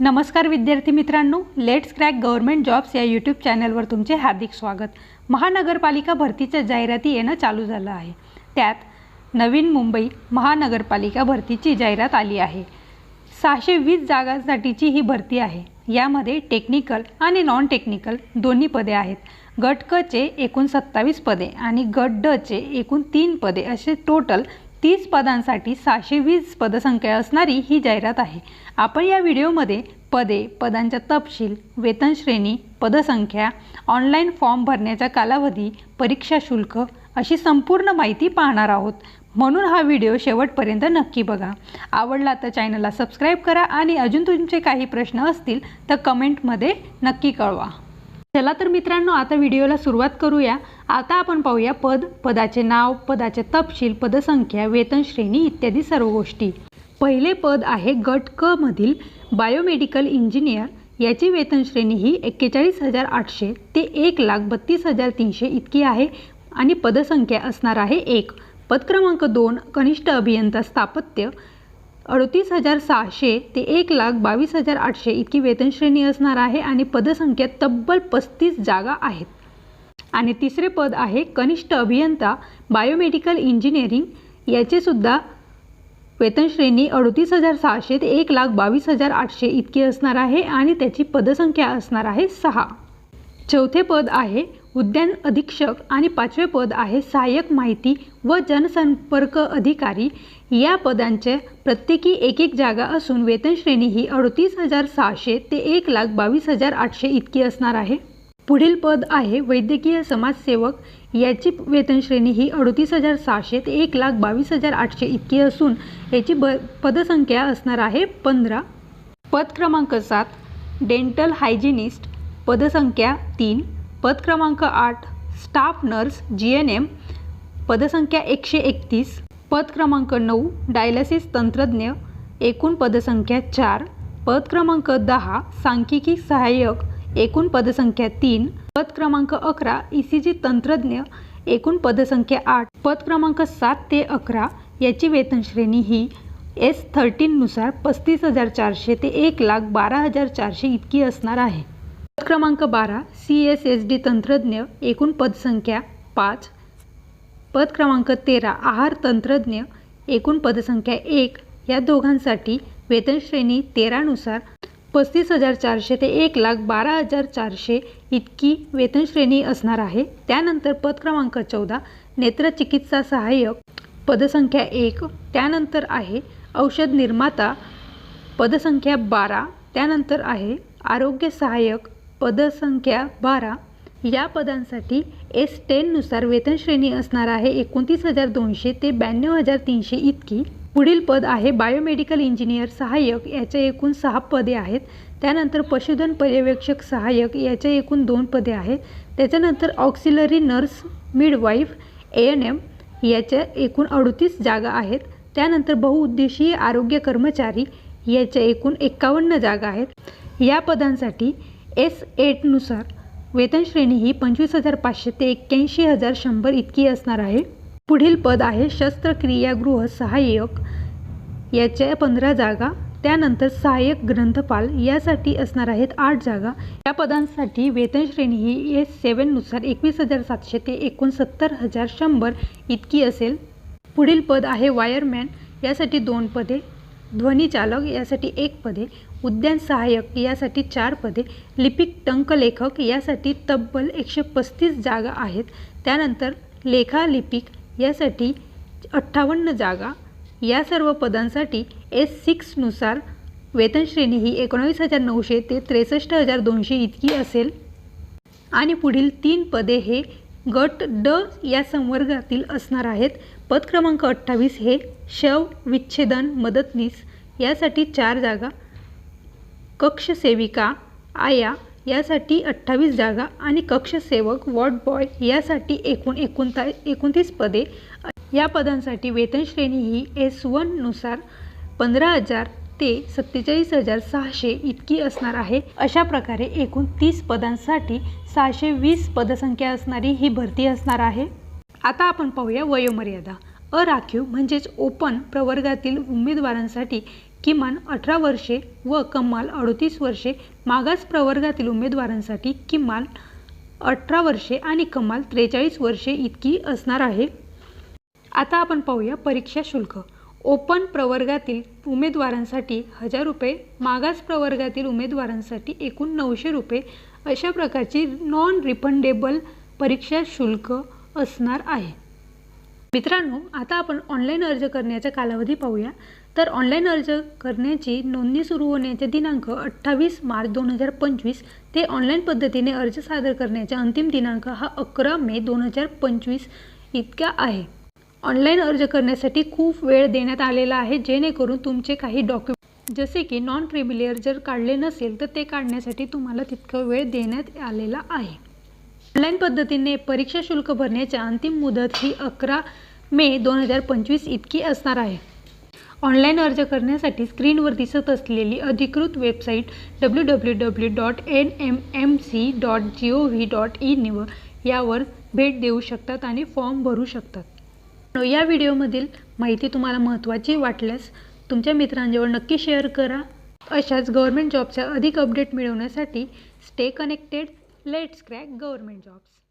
नमस्कार विद्यार्थी मित्रांनो लेट्स क्रॅक गव्हर्मेंट जॉब्स या यूट्यूब चॅनलवर तुमचे हार्दिक स्वागत. महानगरपालिका भरतीच्या जाहिराती येणं चालू झालं आहे. त्यात नवीन मुंबई महानगरपालिका भरतीची जाहिरात आली आहे. सहाशे वीस जागांसाठीची ही भरती आहे. यामध्ये टेक्निकल आणि नॉन टेक्निकल दोन्ही पदे आहेत. गट क चे एकूण सत्तावीस पदे आणि गट ड चे एकूण तीन पदे असे टोटल तीस पदांसाठी सहाशे वीस पदसंख्या असणारी ही जाहिरात आहे. आपण या व्हिडिओमध्ये पदे पदांचा तपशील वेतन श्रेणी पदसंख्या ऑनलाईन फॉर्म भरण्याचा कालावधी परीक्षा शुल्क अशी संपूर्ण माहिती पाहणार आहोत. म्हणून हा व्हिडिओ शेवटपर्यंत नक्की बघा. आवडला तर चॅनलला सबस्क्राईब करा आणि अजून तुमचे काही प्रश्न असतील तर कमेंटमध्ये नक्की कळवा. चला तर मित्रांनो आता व्हिडिओला सुरुवात करूया. आता आपण पाहूया पद पदाचे नाव पदाचे तपशील पदसंख्या वेतन श्रेणी इत्यादी सर्व गोष्टी. पहिले पद आहे गट क मधील बायोमेडिकल इंजिनियर. याची वेतन श्रेणी ही एक्केचाळीस हजार आठशे ते एक लाख बत्तीस हजार तीनशे इतकी आहे आणि पदसंख्या असणार आहे एक. पद क्रमांक दोन कनिष्ठ अभियंता स्थापत्य अडतीस हजार सहाशे ते एक लाख बावीस हजार आठशे इतकी वेतन श्रेणी असणार आहे आणि पदसंख्या तब्बल पस्तीस जागा आहेत. आणि तिसरे पद आहे कनिष्ठ अभियंता बायोमेडिकल इंजिनिअरिंग. याचेसुद्धा वेतनश्रेणी अडतीस हजार सहाशे ते एक लाख बावीस हजार आठशे इतकी असणार आहे आणि त्याची पदसंख्या असणार आहे सहा. चौथे पद आहे उद्यान अधीक्षक आणि पाचवे पद आहे सहाय्यक माहिती व जनसंपर्क अधिकारी. या पदांच्या प्रत्येकी एक एक जागा असून वेतनश्रेणी ही अडतीस हजार सहाशे ते एक लाख बावीस हजार आठशे इतकी असणार आहे. पुढील पद आहे वैद्यकीय समाजसेवक. याची वेतनश्रेणी ही अडतीस हजार सहाशे ते एक लाख बावीस हजार आठशे इतकी असून याची ब पदसंख्या असणार आहे पंधरा. पद क्रमांक सात डेंटल हायजिनिस्ट. पदसंख्या तीन पद क्रमांक आठ staff nurse G N M. पदसंख्या एकशे एकतीस पद क्रमांक नऊ डायलिसिस तंत्रज्ञ. एकूण पदसंख्या चार पद क्रमांक दहा सांख्यिकी सहाय्यक. एकूण पदसंख्या तीन पद क्रमांक अकरा ई सी जी तंत्रज्ञ एकूण पदसंख्या आठ पद क्रमांक सात ते अकरा याची वेतन श्रेणी ही एस थर्टीननुसार पस्तीस हजार चारशे ते एक लाख बारा हजार चारशे इतकी असणार आहे. पद क्रमांक बारा सी एस एस डी तंत्रज्ञ एकूण पदसंख्या पाच पद क्रमांक तेरा आहार तंत्रज्ञ एकूण पदसंख्या एक या दोघांसाठी वेतनश्रेणी तेरानुसार पस्तीस हजार चारशे ते एक लाख बारा हजार चारशे इतकी वेतन श्रेणी असणार आहे. त्यानंतर पद क्रमांक चौदा नेत्रचिकित्सा सहाय्यक पदसंख्या एक त्यानंतर आहे औषध निर्माता पदसंख्या बारा त्यानंतर आहे आरोग्य सहाय्यक पदसंख्या बारा. या पदांसाठी एस टेननुसार वेतन श्रेणी असणार आहे एकोणतीस हजार दोनशे ते ब्याण्णव हजार तीनशे इतकी. पुढील पद आहे बायोमेडिकल इंजिनियर सहाय्यक याचे एकूण सहा पदे आहेत. त्यानंतर पशुधन पर्यवेक्षक सहाय्यक याचे एकूण दोन पदे आहेत. त्याच्यानंतर auxiliary nurse midwife A N M याच्या एकूण अडतीस जागा आहेत. त्यानंतर बहुउद्देशीय आरोग्य कर्मचारी याच्या एकूण एक्कावन्न जागा आहेत. या पदांसाठी एस एटनुसार वेतन श्रेणी ही पंचवीस हजार पाचशे ते एक्क्याऐंशी हजार शंभर इतकी असणार आहे. पुढील पद आहे शस्त्रक्रियागृह सहाय्यक. याच्या पंधरा जागा त्यानंतर सहाय्यक ग्रंथपाल यासाठी असणार आहेत आठ जागा. या पदांसाठी वेतन श्रेणी ही एस सेवननुसार एकवीस हजार सातशे ते एकोणसत्तर हजार शंभर इतकी असेल. पुढील पद आहे वायरमॅन यासाठी दोन पदे. ध्वनीचालक यासाठी एक पदे. उद्यान सहाय्यक यासाठी चार पदे. लिपिक टंकलेखक यासाठी तब्बल एकशे पस्तीस जागा आहेत. त्यानंतर लेखालिपिक यासाठी अठ्ठावन्न जागा. या सर्व पदांसाठी एस सिक्सनुसार वेतनश्रेणी ही एकोणावीस हजार नऊशे ते त्रेसष्ट हजार दोनशे इतकी असेल. आणि पुढील तीन पदे हे गट ड या संवर्गातील असणार आहेत. पद क्रमांक अठ्ठावीस हे शव विच्छेदन मदतनीस यासाठी चार जागा. कक्षसेविका आया यासाठी अठ्ठावीस जागा आणि कक्षसेवक वॉर्ड बॉय यासाठी एकूण एकोणता एकोणतीस पदे. या पदांसाठी वेतन श्रेणी ही एस वननुसार पंधरा हजार ते सत्तेचाळीस हजार सहाशे इतकी असणार आहे. अशा प्रकारे एकूण तीस पदांसाठी सहाशे वीस पदसंख्या असणारी ही भरती असणार आहे. आता आपण पाहूया वयोमर्यादा. अराखीव म्हणजेच ओपन प्रवर्गातील उमेदवारांसाठी किमान अठरा वर्षे व कमाल अडतीस वर्षे मागास प्रवर्गातील उमेदवारांसाठी किमान अठरा वर्षे आणि कमाल त्रेचाळीस वर्षे इतकी असणार आहे. आता आपण पाहूया परीक्षा शुल्क. ओपन प्रवर्गातील उमेदवारांसाठी हजार रुपये मागास प्रवर्गातील उमेदवारांसाठी एकूण नऊशे रुपये अशा प्रकारची नॉन रिफंडेबल परीक्षा शुल्क असणार आहे. मित्रांनो आता आपण ऑनलाईन अर्ज करण्याचा कालावधी पाहूया. तर ऑनलाईन अर्ज करण्याची नोंदणी सुरू होण्याचे दिनांक अठ्ठावीस मार्च दोन हजार पंचवीस ते ऑनलाईन पद्धतीने अर्ज सादर करण्याचा अंतिम दिनांक हा अकरा मे दोन हजार पंचवीस इतका आहे. ऑनलाईन अर्ज करण्यासाठी खूप वेळ देण्यात आलेला आहे जेणेकरून तुमचे काही डॉक्युमेंट जसे की नॉन क्रिमिलियर जर काढले नसेल तर ते काढण्यासाठी तुम्हाला तितका वेळ देण्यात आलेला आहे. ऑनलाईन पद्धतीने परीक्षा शुल्क भरण्याच्या अंतिम मुदत ही अकरा मे दोन हजार पंचवीस इतकी असणार आहे. ऑनलाईन अर्ज करण्यासाठी स्क्रीनवर दिसत असलेली अधिकृत website W W W dot N M M C dot G O V dot in व यावर भेट देऊ शकतात आणि फॉर्म भरू शकतात. या व्हिडिओमधील माहिती तुम्हाला महत्त्वाची वाटल्यास तुमच्या मित्रांजवळ नक्की शेअर करा. अशाच गव्हर्मेंट जॉबच्या अधिक अपडेट मिळवण्यासाठी stay connected let's crack government jobs